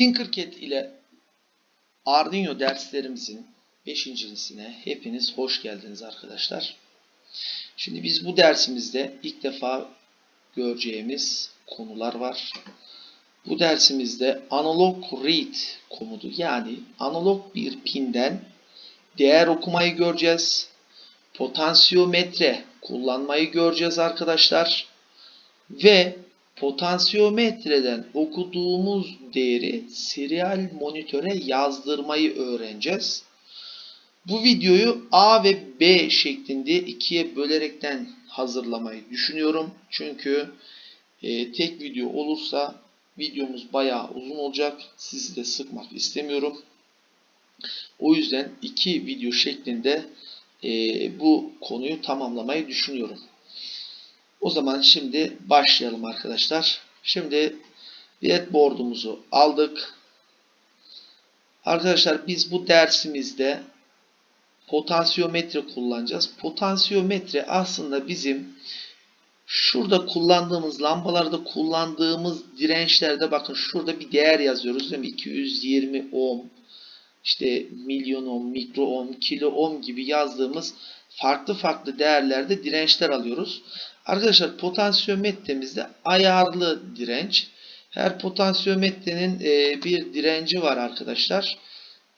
Tinkercad ile Arduino derslerimizin 5.sine hepiniz hoş geldiniz arkadaşlar. Şimdi biz bu dersimizde ilk defa göreceğimiz konular var. Bu dersimizde analog read komutu yani analog bir pinden değer okumayı göreceğiz. Potansiyometre kullanmayı göreceğiz arkadaşlar. Ve potansiyometreden okuduğumuz değeri serial monitöre yazdırmayı öğreneceğiz. Bu videoyu A ve B şeklinde ikiye bölerekten hazırlamayı düşünüyorum. Çünkü e, tek video olursa videomuz bayağı uzun olacak. Sizi de sıkmak istemiyorum. O yüzden iki video şeklinde e, bu konuyu tamamlamayı düşünüyorum. O zaman şimdi başlayalım arkadaşlar. Şimdi whiteboard'umuzu aldık. Arkadaşlar biz bu dersimizde potansiyometre kullanacağız. Potansiyometre aslında bizim şurada kullandığımız lambalarda kullandığımız dirençlerde bakın şurada bir değer yazıyoruz değil mi? 220 ohm işte milyon ohm, mikro ohm, kilo ohm gibi yazdığımız farklı farklı değerlerde dirençler alıyoruz. Arkadaşlar potansiyometremizde ayarlı direnç. Her potansiyometrenin e, bir direnci var arkadaşlar.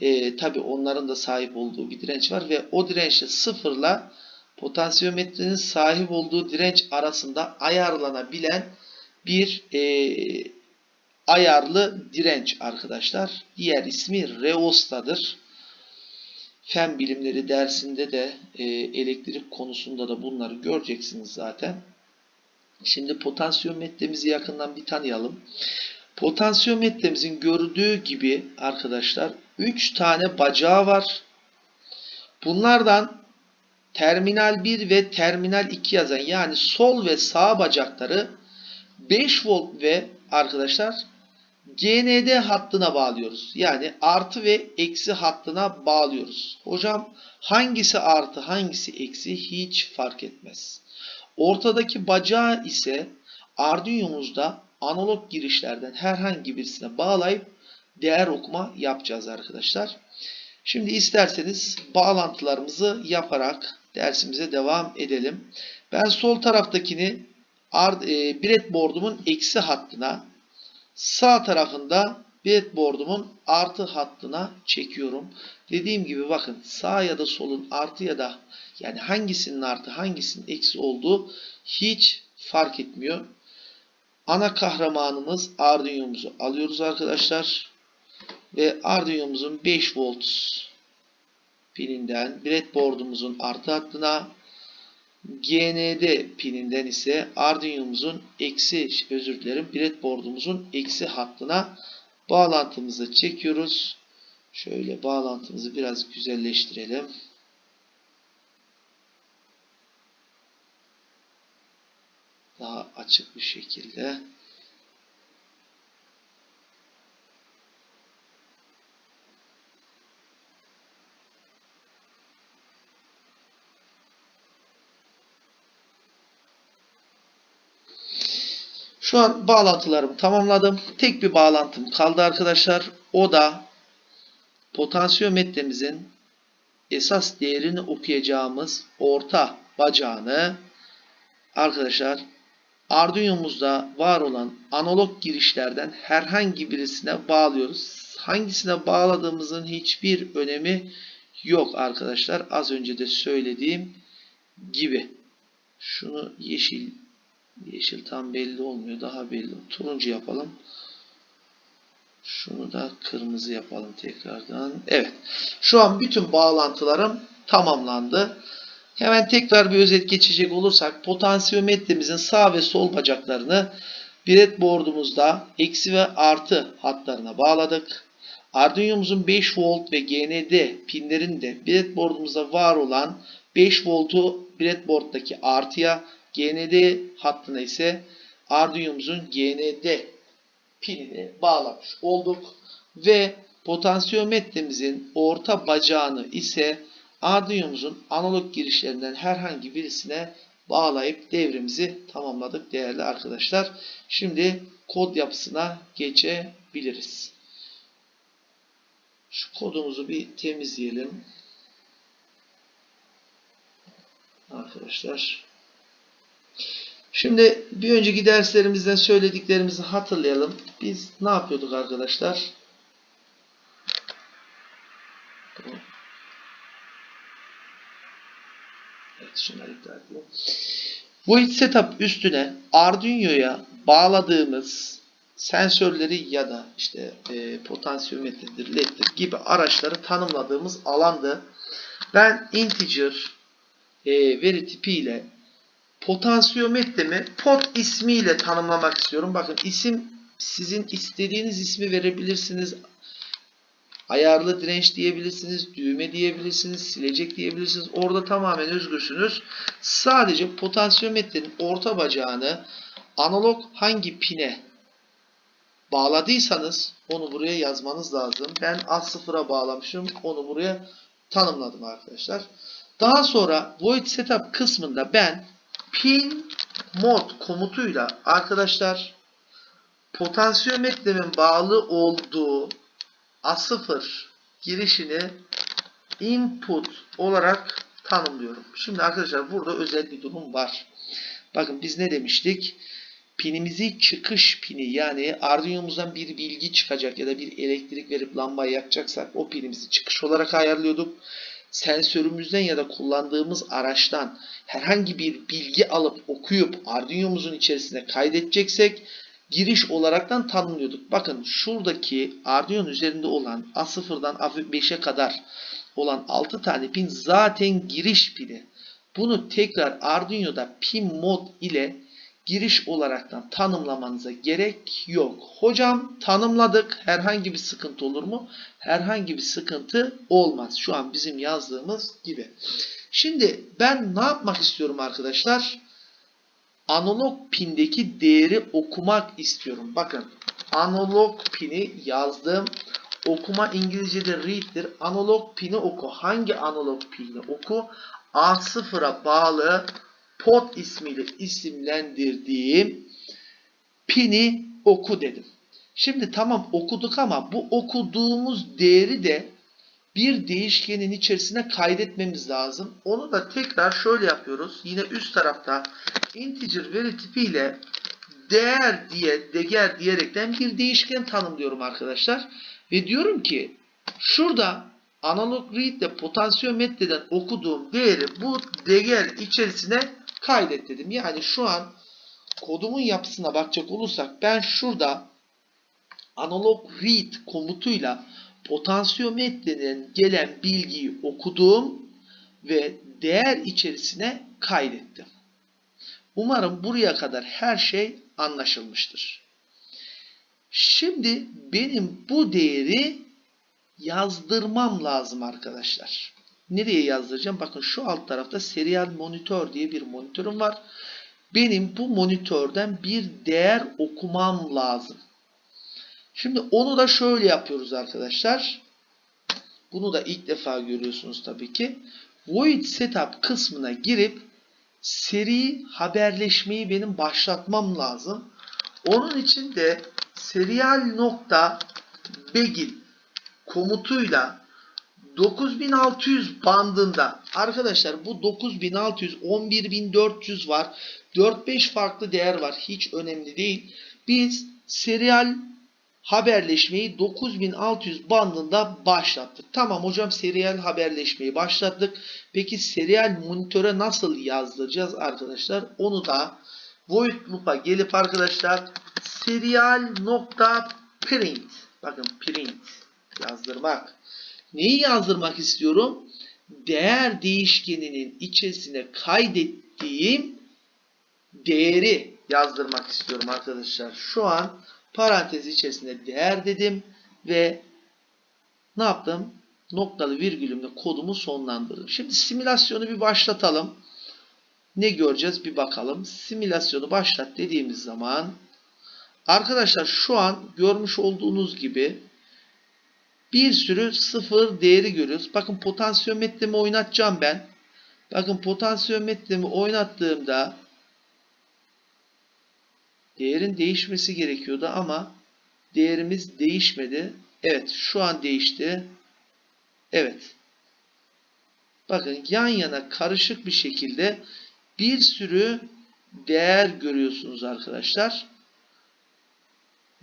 E, Tabi onların da sahip olduğu bir direnç var ve o dirençle sıfırla potansiyometrenin sahip olduğu direnç arasında ayarlanabilen bir e, ayarlı direnç arkadaşlar. Diğer ismi reostadır. Fen bilimleri dersinde de e, elektrik konusunda da bunları göreceksiniz zaten. Şimdi potansiyometremizi yakından bir tanıyalım. Potansiyometremizin görüldüğü gibi arkadaşlar 3 tane bacağı var. Bunlardan terminal 1 ve terminal 2 yazan yani sol ve sağ bacakları 5 volt ve arkadaşlar GND hattına bağlıyoruz. Yani artı ve eksi hattına bağlıyoruz. Hocam hangisi artı hangisi eksi hiç fark etmez. Ortadaki bacağı ise Arduino'muzda analog girişlerden herhangi birisine bağlayıp değer okuma yapacağız arkadaşlar. Şimdi isterseniz bağlantılarımızı yaparak dersimize devam edelim. Ben sol taraftakini e, breadboard'umun eksi hattına sağ tarafında breadboard'umun artı hattına çekiyorum. Dediğim gibi bakın sağ ya da solun artı ya da yani hangisinin artı hangisinin eksi olduğu hiç fark etmiyor. Ana kahramanımız Arduino'muzu alıyoruz arkadaşlar. Ve Arduino'muzun 5 volt pininden breadboard'umuzun artı hattına GND pininden ise Arduino'muzun eksi özür dilerim breadboard'umuzun eksi hattına bağlantımızı çekiyoruz. Şöyle bağlantımızı biraz güzelleştirelim. Daha açık bir şekilde. Şu an bağlantılarımı tamamladım. Tek bir bağlantım kaldı arkadaşlar. O da potansiyometremizin esas değerini okuyacağımız orta bacağını arkadaşlar Arduino'muzda var olan analog girişlerden herhangi birisine bağlıyoruz. Hangisine bağladığımızın hiçbir önemi yok arkadaşlar. Az önce de söylediğim gibi. Şunu yeşil Yeşil tam belli olmuyor. Daha belli. Turuncu yapalım. Şunu da kırmızı yapalım tekrardan. Evet. Şu an bütün bağlantılarım tamamlandı. Hemen tekrar bir özet geçecek olursak potansiyometremizin sağ ve sol bacaklarını breadboard'umuzda eksi ve artı hatlarına bağladık. Arduino'muzun 5 volt ve GND pinlerinde breadboard'umuzda var olan 5 voltu breadboard'daki artıya GND hattına ise Arduino'muzun GND pinini bağlamış olduk. Ve potansiyometremizin orta bacağını ise Arduino'muzun analog girişlerinden herhangi birisine bağlayıp devrimizi tamamladık değerli arkadaşlar. Şimdi kod yapısına geçebiliriz. Şu kodumuzu bir temizleyelim. Arkadaşlar. Şimdi bir önceki derslerimizden söylediklerimizi hatırlayalım. Biz ne yapıyorduk arkadaşlar? Evet, şunları iptal edelim. Void Setup üstüne Arduino'ya bağladığımız sensörleri ya da işte e, potansiyometredir, leddir gibi araçları tanımladığımız alandı. Ben integer e, veri tipi ile potansiyometremi pot ismiyle tanımlamak istiyorum. Bakın isim sizin istediğiniz ismi verebilirsiniz. Ayarlı direnç diyebilirsiniz, düğme diyebilirsiniz, silecek diyebilirsiniz. Orada tamamen özgürsünüz. Sadece potansiyometrenin orta bacağını analog hangi pine bağladıysanız onu buraya yazmanız lazım. Ben A0'a bağlamışım. Onu buraya tanımladım arkadaşlar. Daha sonra void setup kısmında ben pin mod komutuyla arkadaşlar potansiyometremin bağlı olduğu A0 girişini input olarak tanımlıyorum. Şimdi arkadaşlar burada özel bir durum var. Bakın biz ne demiştik? Pinimizi çıkış pini yani Arduino'muzdan bir bilgi çıkacak ya da bir elektrik verip lambayı yakacaksak o pinimizi çıkış olarak ayarlıyorduk. Sensörümüzden ya da kullandığımız araçtan herhangi bir bilgi alıp okuyup Arduino'muzun içerisine kaydedeceksek giriş olaraktan tanımlıyorduk. Bakın şuradaki Arduino üzerinde olan A0'dan A5'e kadar olan 6 tane pin zaten giriş pini. Bunu tekrar Arduino'da pin mod ile giriş olaraktan tanımlamanıza gerek yok. Hocam tanımladık. Herhangi bir sıkıntı olur mu? Herhangi bir sıkıntı olmaz. Şu an bizim yazdığımız gibi. Şimdi ben ne yapmak istiyorum arkadaşlar? Analog pindeki değeri okumak istiyorum. Bakın analog pini yazdım. Okuma İngilizce'de read'dir. Analog pini oku. Hangi analog pini oku? A0'a bağlı pod ismiyle isimlendirdiğim pini oku dedim. Şimdi tamam okuduk ama bu okuduğumuz değeri de bir değişkenin içerisine kaydetmemiz lazım. Onu da tekrar şöyle yapıyoruz. Yine üst tarafta integer veri tipiyle değer diye deger diyerekten bir değişken tanımlıyorum arkadaşlar. Ve diyorum ki şurada analog read ile potansiyometreden okuduğum değeri bu değer içerisine kaydet dedim. Yani şu an kodumun yapısına bakacak olursak ben şurada analog read komutuyla potansiyometreden gelen bilgiyi okudum ve değer içerisine kaydettim. Umarım buraya kadar her şey anlaşılmıştır. Şimdi benim bu değeri yazdırmam lazım arkadaşlar. Nereye yazdıracağım? Bakın şu alt tarafta serial monitör diye bir monitörüm var. Benim bu monitörden bir değer okumam lazım. Şimdi onu da şöyle yapıyoruz arkadaşlar. Bunu da ilk defa görüyorsunuz tabii ki. Void Setup kısmına girip seri haberleşmeyi benim başlatmam lazım. Onun için de serial nokta begin komutuyla 9600 bandında. Arkadaşlar bu 9600 11400 var. 4-5 farklı değer var. Hiç önemli değil. Biz serial haberleşmeyi 9600 bandında başlattık. Tamam hocam serial haberleşmeyi başlattık. Peki serial monitöre nasıl yazdıracağız arkadaşlar? Onu da void loop'a gelip arkadaşlar serial nokta print. Bakın print yazdırmak Neyi yazdırmak istiyorum? Değer değişkeninin içerisine kaydettiğim değeri yazdırmak istiyorum arkadaşlar. Şu an parantez içerisinde değer dedim ve ne yaptım? Noktalı virgülümle kodumu sonlandırdım. Şimdi simülasyonu bir başlatalım. Ne göreceğiz bir bakalım. Simülasyonu başlat dediğimiz zaman arkadaşlar şu an görmüş olduğunuz gibi bir sürü sıfır değeri görüyoruz. Bakın potansiyometremi oynatacağım ben. Bakın potansiyometremi oynattığımda değerin değişmesi gerekiyordu ama değerimiz değişmedi. Evet şu an değişti. Evet. Bakın yan yana karışık bir şekilde bir sürü değer görüyorsunuz arkadaşlar.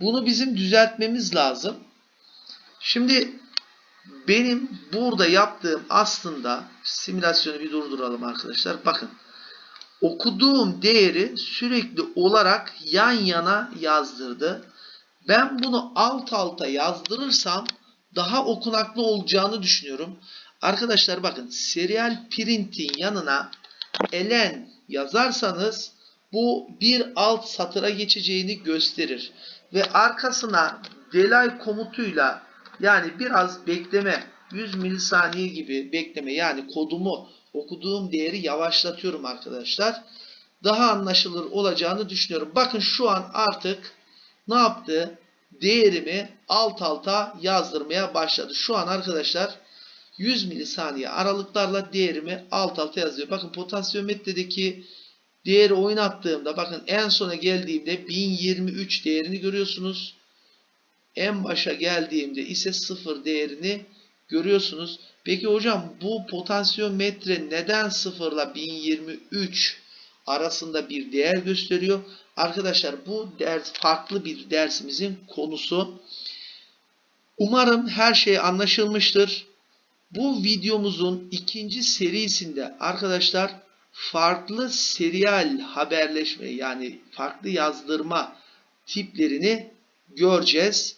Bunu bizim düzeltmemiz lazım. Şimdi benim burada yaptığım aslında simülasyonu bir durduralım arkadaşlar. Bakın okuduğum değeri sürekli olarak yan yana yazdırdı. Ben bunu alt alta yazdırırsam daha okunaklı olacağını düşünüyorum. Arkadaşlar bakın serial printin yanına elen yazarsanız bu bir alt satıra geçeceğini gösterir. Ve arkasına delay komutuyla yani biraz bekleme 100 milisaniye gibi bekleme yani kodumu okuduğum değeri yavaşlatıyorum arkadaşlar. Daha anlaşılır olacağını düşünüyorum. Bakın şu an artık ne yaptı? Değerimi alt alta yazdırmaya başladı. Şu an arkadaşlar 100 milisaniye aralıklarla değerimi alt alta yazıyor. Bakın potansiyometredeki değeri oynattığımda bakın en sona geldiğimde 1023 değerini görüyorsunuz. En başa geldiğimde ise 0 değerini görüyorsunuz. Peki hocam bu potansiyometre neden 0 ile 1023 arasında bir değer gösteriyor? Arkadaşlar bu ders farklı bir dersimizin konusu. Umarım her şey anlaşılmıştır. Bu videomuzun ikinci serisinde arkadaşlar farklı serial haberleşme yani farklı yazdırma tiplerini göreceğiz.